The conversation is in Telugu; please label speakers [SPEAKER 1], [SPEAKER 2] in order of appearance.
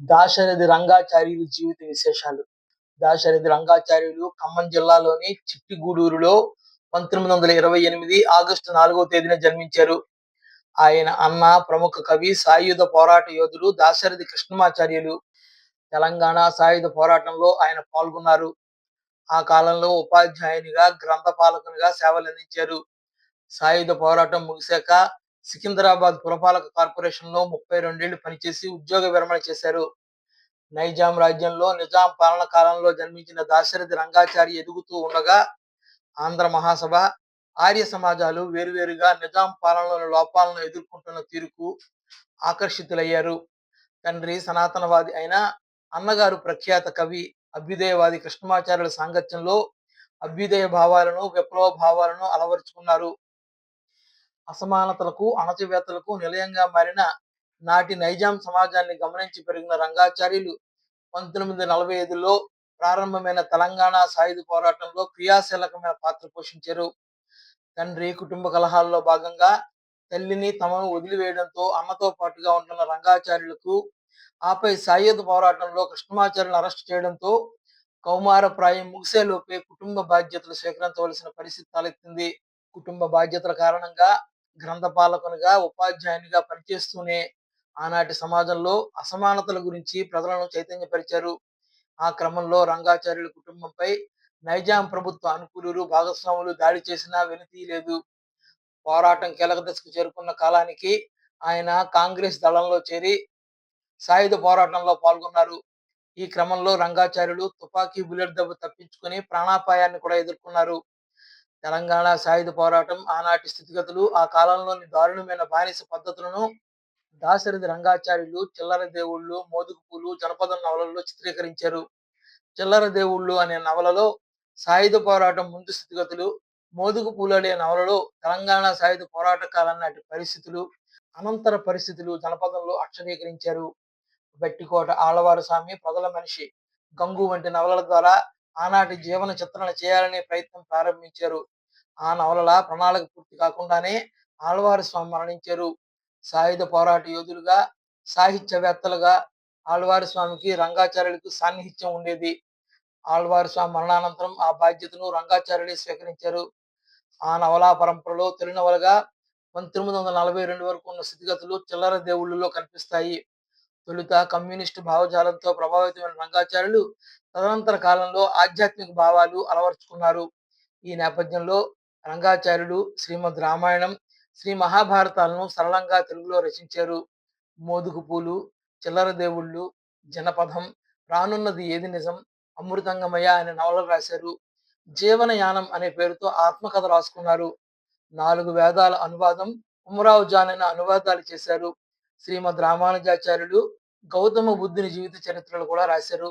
[SPEAKER 1] దాశరథి రంగాచార్యులు జీవిత విశేషాలు. దాశరథి రంగాచార్యులు ఖమ్మం జిల్లాలోని చిట్టిగూడూరులో పంతొమ్మిది వందల ఇరవై ఎనిమిది ఆగస్టు నాలుగో తేదీన జన్మించారు. ఆయన అన్న ప్రముఖ కవి సాయుధ పోరాట యోధులు దాశరథి కృష్ణమాచార్యులు. తెలంగాణ సాయుధ పోరాటంలో ఆయన పాల్గొన్నారు. ఆ కాలంలో ఉపాధ్యాయునిగా గ్రంథపాలకునిగా సేవలందించారు. సాయుధ పోరాటం ముగిశాక సికింద్రాబాద్ పురపాలక కార్పొరేషన్లో ముప్పై రెండేళ్ళు పనిచేసి ఉద్యోగ విరమణ చేశారు. నైజాం రాజ్యంలో నిజాం పాలన కాలంలో జన్మించిన దాశరథి రంగాచారి ఎదుగుతూ ఉండగా ఆంధ్ర మహాసభ ఆర్య సమాజాలు వేరువేరుగా నిజాం పాలనలోని లోపాలను ఎదుర్కొంటున్న తీరుకు ఆకర్షితులయ్యారు. తండ్రి సనాతనవాది అయిన అన్నగారు ప్రఖ్యాత కవి అభ్యుదయవాది కృష్ణమాచార్యుల సాంగత్యంలో అభ్యుదయ భావాలను విప్లవ భావాలను అలవరుచుకున్నారు. అసమానతలకు అణచివేతలకు నిలయంగా మారిన నాటి నైజాం సమాజాన్ని గమనించి పెరిగిన రంగాచార్యులు పంతొమ్మిది నలభై ఐదులో ప్రారంభమైన తెలంగాణ సాయుధ పోరాటంలో క్రియాశీలకమైన పాత్ర పోషించారు. తండ్రి కుటుంబ కలహాల్లో భాగంగా తల్లిని తమను వదిలివేయడంతో అన్నతో పాటుగా ఉంటున్న రంగాచార్యులకు ఆపై సాయుధ పోరాటంలో కృష్ణమాచార్యులను అరెస్ట్ చేయడంతో కౌమార ప్రాయం ముగిసేలోపే కుటుంబ బాధ్యతలు స్వీకరించవలసిన పరిస్థితి తలెత్తింది. కుటుంబ బాధ్యతల కారణంగా గ్రంథపాలకునిగా ఉపాధ్యాయునిగా పనిచేస్తూనే ఆనాటి సమాజంలో అసమానతల గురించి ప్రజలను చైతన్యపరిచారు. ఆ క్రమంలో రంగాచార్యుల కుటుంబంపై నైజాం ప్రభుత్వ అనుకూలులు భాగస్వాములు దాడి చేసినా వెనుతీ లేదు. పోరాటం కీలక దశకు చేరుకున్న కాలానికి ఆయన కాంగ్రెస్ దళంలో చేరి సాయుధ పోరాటంలో పాల్గొన్నారు. ఈ క్రమంలో రంగాచార్యులు తుపాకీ బుల్లెట్ దెబ్బ తప్పించుకుని ప్రాణాపాయాన్ని కూడా ఎదుర్కొన్నారు. తెలంగాణ సాయుధ పోరాటం ఆనాటి స్థితిగతులు ఆ కాలంలోని దారుణమైన బానిస పద్ధతులను దాశరథి రంగాచార్యులు చిల్లర దేవుళ్ళు మోదుగుపూలు జనపద నవలల్లో చిత్రీకరించారు. చిల్లర దేవుళ్ళు అనే నవలలో సాయుధ పోరాటం ముందు స్థితిగతులు మోదుగు పూలు అనే నవలలో తెలంగాణ సాయుధ పోరాట కాలం నాటి పరిస్థితులు అనంతర పరిస్థితులు జనపదంలో అక్షరీకరించారు. బట్టికోట ఆళ్ళవారు స్వామి ప్రజల మనిషి గంగు వంటి నవలల ద్వారా ఆనాటి జీవన చిత్రణ చేయాలనే ప్రయత్నం ప్రారంభించారు. ఆ నవలల ప్రణాళిక పూర్తి కాకుండానే ఆళ్వారు స్వామి మరణించారు. సాయుధ పోరాట యోధులుగా సాహిత్యవేత్తలుగా ఆళ్వారి స్వామికి రంగాచార్యులకు సాన్నిహిత్యం ఉండేది. ఆళ్వారి స్వామి మరణానంతరం ఆ బాధ్యతను రంగాచార్యులే స్వీకరించారు. ఆ నవలా పరంపరలో తొలి నవలగా పంతొమ్మిది వందల నలభై రెండు వరకు ఉన్న స్థితిగతులు చిల్లర దేవుళ్ళలో కనిపిస్తాయి. తొలుత కమ్యూనిస్టు భావజాలంతో ప్రభావితమైన రంగాచార్యులు తదనంతర కాలంలో ఆధ్యాత్మిక భావాలు అలవర్చుకున్నారు. ఈ నేపథ్యంలో రంగాచార్యుడు శ్రీమద్ రామాయణం శ్రీ మహాభారతాలను సరళంగా తెలుగులో రచించారు. మోదుగు పూలు చిల్లర దేవుళ్ళు జనపదం రానున్నది ఏది నిజం అమృతంగమయ అనే నవలలు రాశారు. జీవనయానం అనే పేరుతో ఆత్మకథ రాసుకున్నారు. నాలుగు వేదాల అనువాదం ఉమరావు జాన్ అనే అనువాదాలు చేశారు. శ్రీమద్ రామానుజాచార్యులు గౌతమ బుద్ధుని జీవిత చరిత్రలు కూడా రాశారు.